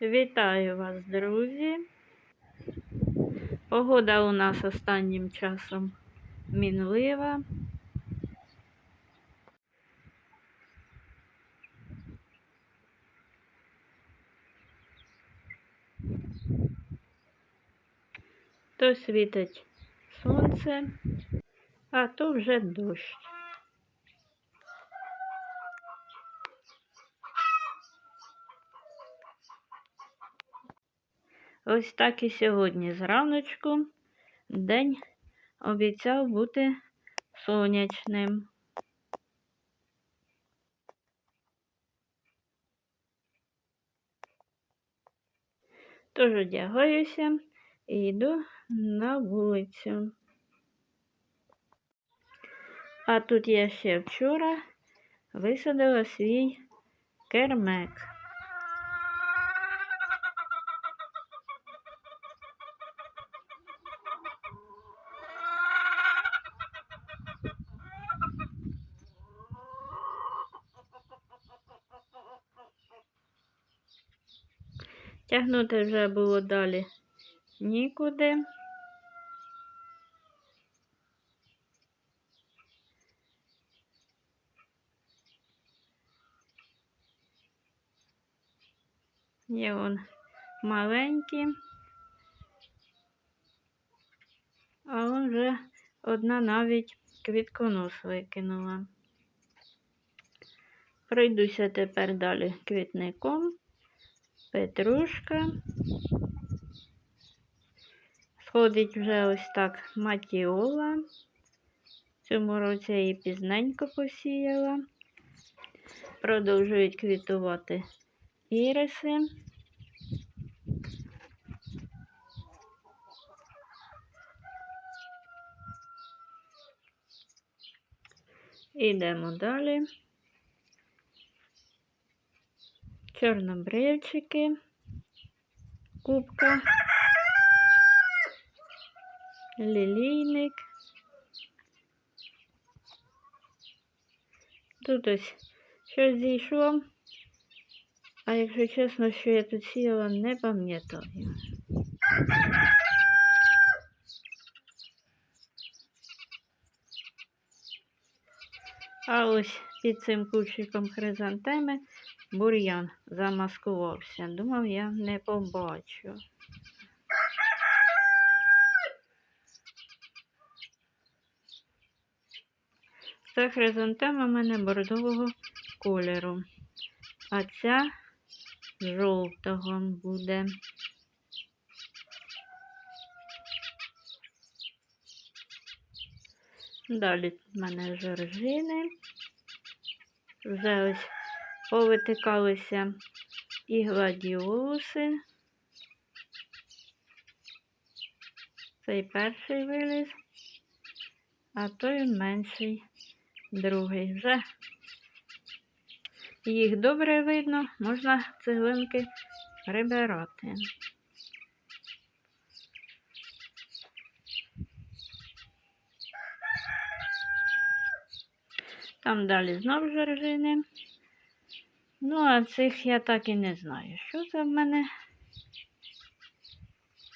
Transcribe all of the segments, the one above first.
Вітаю вас, друзі. Погода у нас останнім часом мінлива. То світить сонце, а то вже дощ. Ось так і сьогодні зраночку день обіцяв бути сонячним. Тож одягаюся і йду на вулицю. А тут я ще вчора висадила свій кермек. Тягнути вже було далі нікуди. Є вон маленькі, а он вже одна навіть квітконос викинула. Пройдуся тепер далі квітником, петрушка. Сходить вже ось так матіола. Цьому році я її пізненько посіяла. Продовжують квітувати іриси. Ідемо далі. Чорнобривчики, кубка, лілійник. Тут ось щось зійшло. А якщо чесно, що я тут сіяла, не пам'ятаю. А ось під цим кущиком хризантеми бур'ян замаскувався. Думав, я не побачу. Це хризантема в мене бордового кольору, а ця жовтого буде. Далі в мене жоржини. Вже ось повитикалися і гладіолуси. Цей перший виліз, а той менший другий. Вже їх добре видно, можна цеглинки прибирати. Там далі знов жоржини. Ну, а цих я так і не знаю. Що це в мене?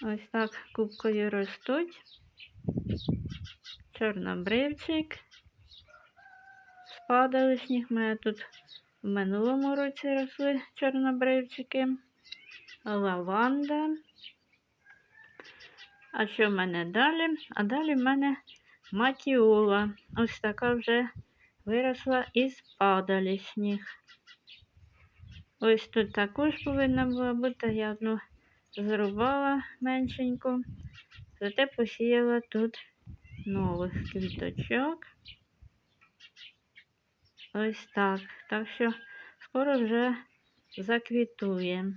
Ось так кубкою ростуть. Чорнобривчик. Спадалишніх. У мене тут в минулому році росли чорнобривчики. Лаванда. А що в мене далі? А далі в мене матіола. Ось така вже виросла із падалішніх. Ось тут також повинна була бути, я одну зрубала меншеньку, зате посіяла тут нових квіточок. Ось так. Так що скоро вже заквітує.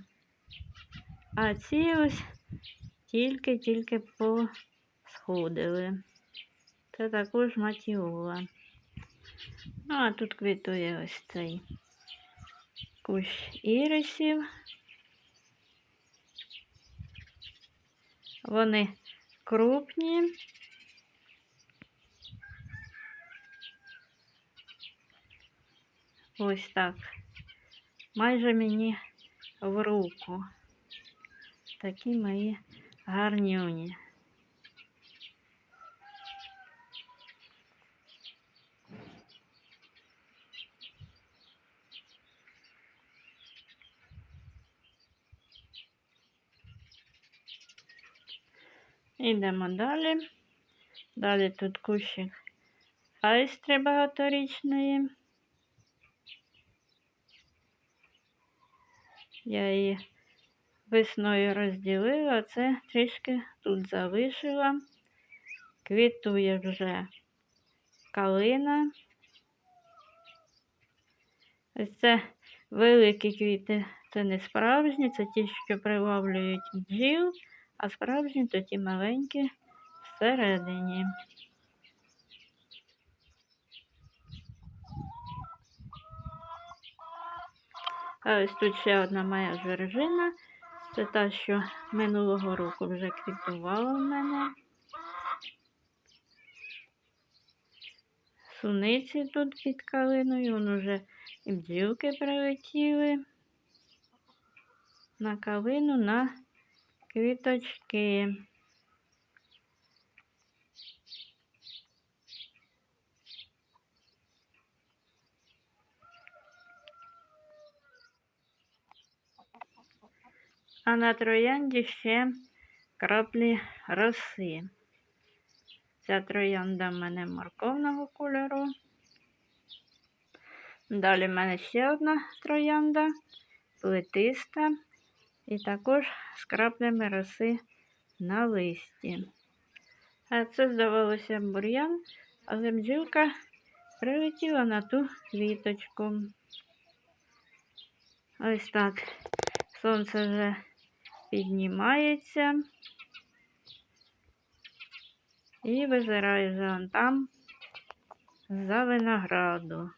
А ці ось тільки-тільки посходили. Це також матіола. Ну, а тут квітує ось цей кущ ірисів. Вони крупні. Ось так. Майже мені в руку. такі мої гарнюні. Йдемо далі. Далі тут кущик айстри багаторічної. Я її весною розділила, це трішки тут залишила. Квітує вже калина. Ось це великі квіти, це не справжні, це ті, що приваблюють бджіл, а справжні то ті маленькі всередині. А ось тут ще одна моя жоржина. Це та, що минулого року вже квітувала в мене. Суниці тут під калиною, вон уже і бджілки прилетіли на калину на квіточки. А на троянді ще краплі роси. Ця троянда в мене морковного кольору. Далі в мене ще одна троянда, плетиста, і також з краплями роси на листі. А це, здавалося, бур'ян, але бджілка прилетіла на ту квіточку. Ось так. Сонце вже піднімається і визирає вже там за винограду.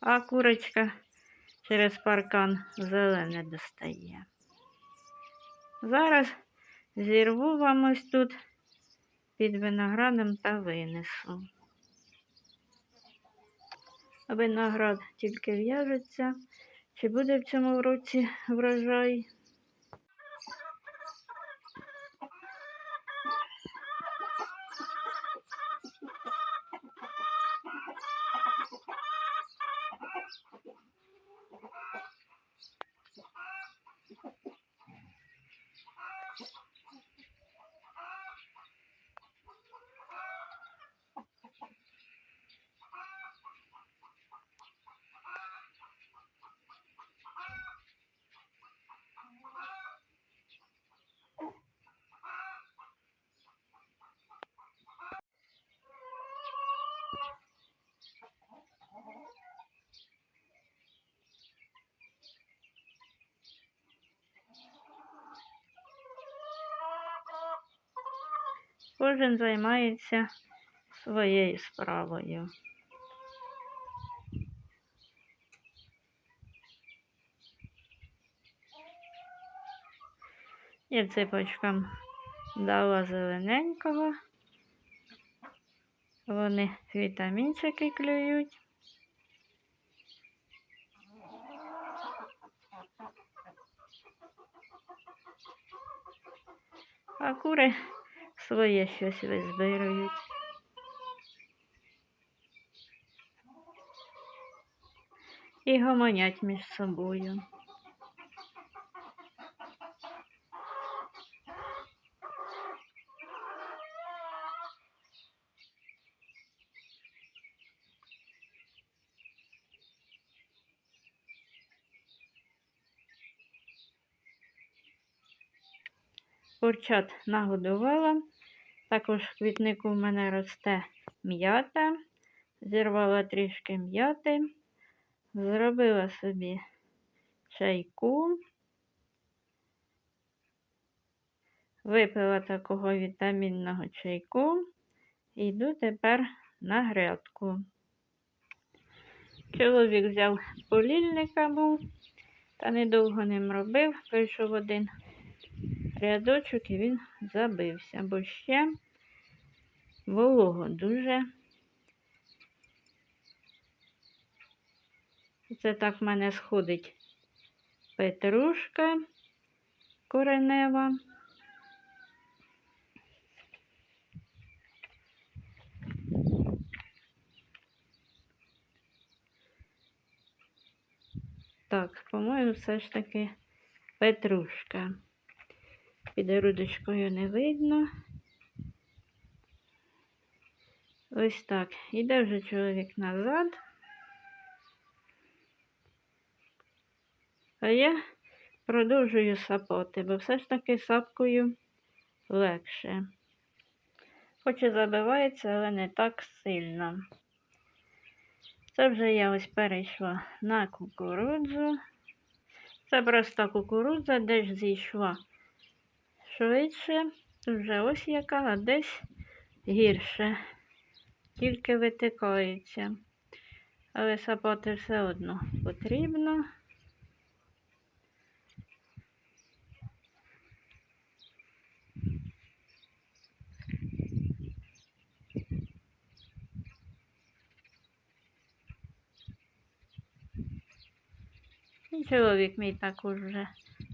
А курочка через паркан зелене достає. Зараз зірву вам ось тут під виноградом та винесу. Виноград тільки в'яжеться. Чи буде в цьому році врожай? Кожен займається своєю справою. Я ципочкам дала зелененького. Вони вітамінчики клюють. А кури своє щось визбирують. І гомонять між собою. Курчат нагодувала. Також в квітнику в мене росте м'ята. Зірвала трішки м'яти, зробила собі чайку, випила такого вітамінного чайку і йду тепер на грядку. Чоловік взяв полільника був, та недовго ним робив, прийшов один рядочок і він забився, бо ще волого дуже. Це так в мене сходить петрушка коренева. Так, по-моєму, все ж таки петрушка. Під грудочкою не видно. Ось так. Іде вже чоловік назад. А я продовжую сапати, бо все ж таки сапкою легше. Хоч і забивається, але не так сильно. Це вже я ось перейшла на кукурудзу. Це проста кукурудза, десь зійшла швидше. Вже ось яка, а десь гірше. Тільки витикається. Але сапати все одно потрібно. І чоловік мій також вже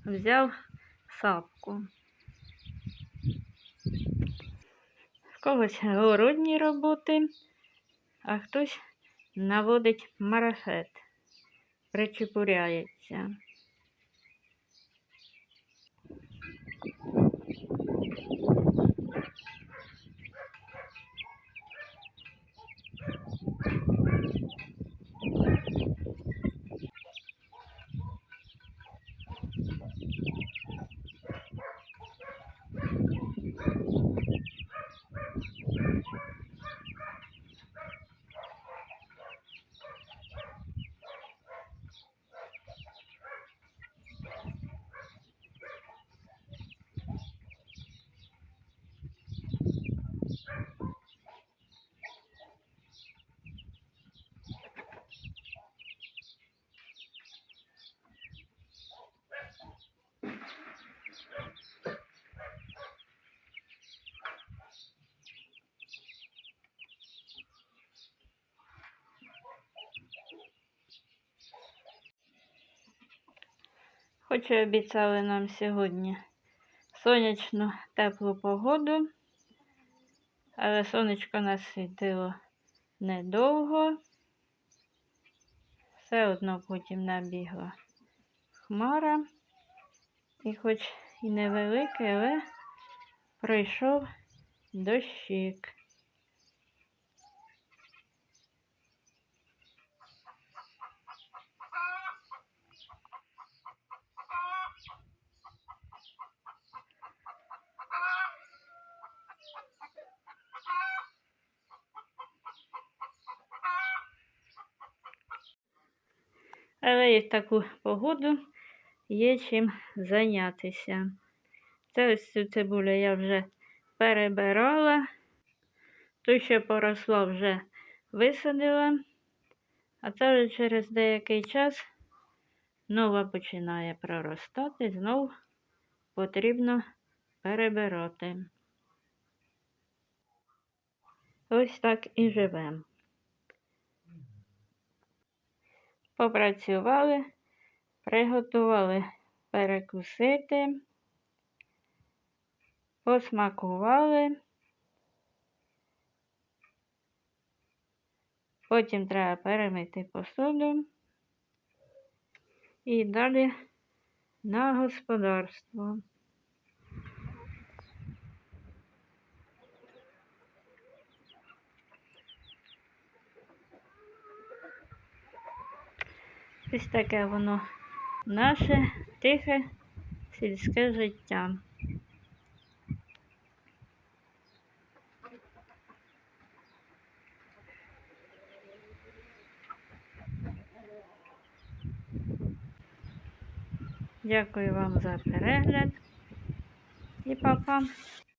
взяв сапку. В когось городні роботи, а хтось наводить марафет, причепуряється. Хоч і обіцяли нам сьогодні сонячну теплу погоду, але сонечко нас світило недовго. Все одно потім набігла хмара. І хоч і невеликий, але пройшов дощик. Але і в таку погоду є чим зайнятися. Це ось цю цибулю я вже перебирала. Ту, що поросла, вже висадила, а це вже через деякий час нова починає проростати, знов потрібно перебирати. Ось так і живемо. Попрацювали, приготували перекусити, посмакували. Потім треба перемити посуду і далі на господарство. Ось таке воно наше тихе сільське життя. Дякую вам за перегляд і па-па!